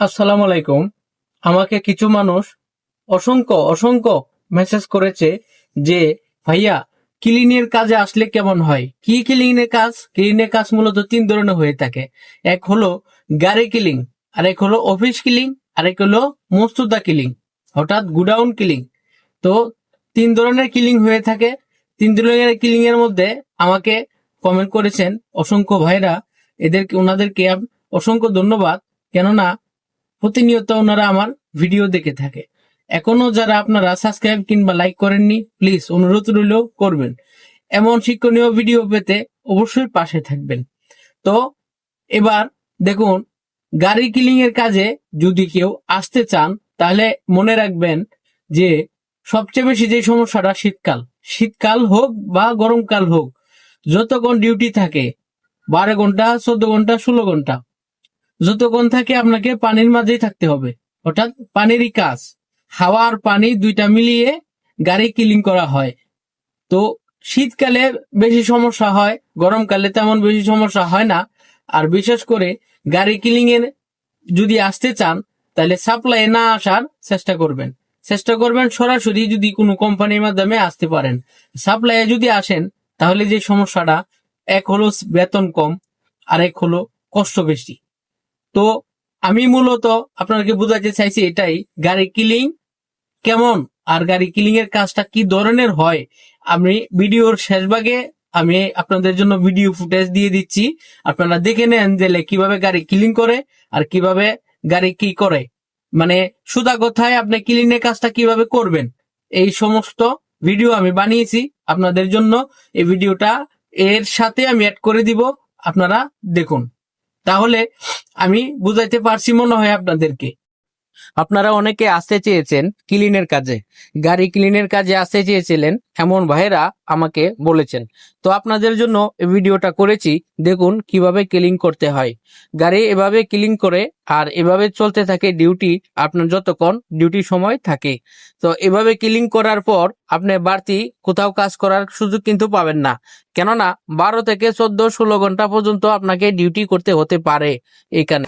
আসসালামু আলাইকুম আমাকে কিছু মানুষ অসংখ্য অসংখ্য মেসেজ করেছে যে, ভাইয়া ক্লিনের কাজে আসলে কেমন হয়? কি ক্লিনের কাজ? ক্লিনের কাজ মূলত তিন ধরনের হয়ে থাকে। এক হলো গাড়ি কিলিং আরেক হলো অফিস কিলিং আরেক হলো মস্তুদা কিলিং হঠাৎ গুডাউন কিলিং তো তিন ধরনের কিলিং হয়ে থাকে। তিন ধরনের কিলিং এর মধ্যে আমাকে কমেন্ট করেছেন, অসংখ্য ভাইরা, এদেরকে, ওনাদেরকে অসংখ্য ধন্যবাদ। কেননা প্রতিনিয়ত ওনারা আমার ভিডিও দেখে থাকে। এখনও যারা আপনারা সাবস্ক্রাইব কিংবা লাইক করেননি প্লিজ অনুরোধ রইলেও করবেন। এমন শিক্ষণীয় ভিডিও পেতে অবশ্যই পাশে থাকবেন। তো এবার দেখুন, গাড়ি কিলিং এর কাজে যদি কেউ আসতে চান, তাহলে মনে রাখবেন যে সবচেয়ে বেশি যে সমস্যাটা শীতকাল। শীতকাল হোক বা গরমকাল হোক, যতক্ষণ ডিউটি থাকে, বারো ঘণ্টা, চোদ্দ ঘণ্টা, ষোলো ঘণ্টা যতক্ষণ থাকে আপনাকে পানির মাঝেই থাকতে হবে। অর্থাৎ পানিরই কাজ। হাওয়া আর পানি দুইটা মিলিয়ে গাড়ি কিলিং করা হয়। তো শীতকালে বেশি সমস্যা হয়, গরমকালে তেমন বেশি সমস্যা হয় না। আর বিশেষ করে গাড়ি কিলিং এর যদি আসতে চান, তাহলে সাপ্লাই না আসার চেষ্টা করবেন। চেষ্টা করবেন সরাসরি যদি কোনো কোম্পানির মাধ্যমে আসতে পারেন। সাপ্লাই যদি আসেন, তাহলে যে সমস্যাটা, এক হলো বেতন কম আর এক হলো কষ্ট বেশি। তো আমি মূলত আপনাকে বোঝাতে চাইছি এটাই, গাড়ি কিলিং কেমন? আর গাড়ি কিলিং এর কাজটা কি ধরনের হয়? আমি ভিডিওর শেষ ভাগে আমি আপনাদের জন্য ভিডিও ফুটেজ দিয়ে দিচ্ছি। আপনারা দেখে নেন যে কীভাবে গাড়ি কিলিং করে আর কীভাবে গাড়ি কি করে। মানে সুদা কথায় আপনি ক্লিন এর কাজটা কীভাবে করবেন? এই সমস্ত ভিডিও আমি বানিয়েছি। আপনাদের জন্য এই ভিডিওটা এর সাথে আমি অ্যাড করে দিব। আপনারা দেখুন। তাহলে আমি বুঝাইতে পারছি মনে হয় আপনাদেরকে। আপনারা অনেকে আসতে চেয়েছেন ক্লিনের কাজে। গাড়ি ক্লিনের কাজে আসতে চেয়েছিলেন, এমন ভাইরা আমাকে বলেছেন। তো আপনাদের জন্য ভিডিওটা করেছি, দেখুন কীভাবে ক্লিন করতে হয়। গাড়ি এভাবে ক্লিন করে আর এভাবে চলতে থাকে ডিউটি আপনার যতক্ষণ ডিউটি সময় থাকে। তো এভাবে ক্লিন করার পর আপনি বাড়তি কোথাও কাজ করার সুযোগ কিন্তু পাবেন না। কেননা বারো থেকে চোদ্দ ষোলো ঘণ্টা পর্যন্ত আপনাকে ডিউটি করতে হতে পারে এইখানে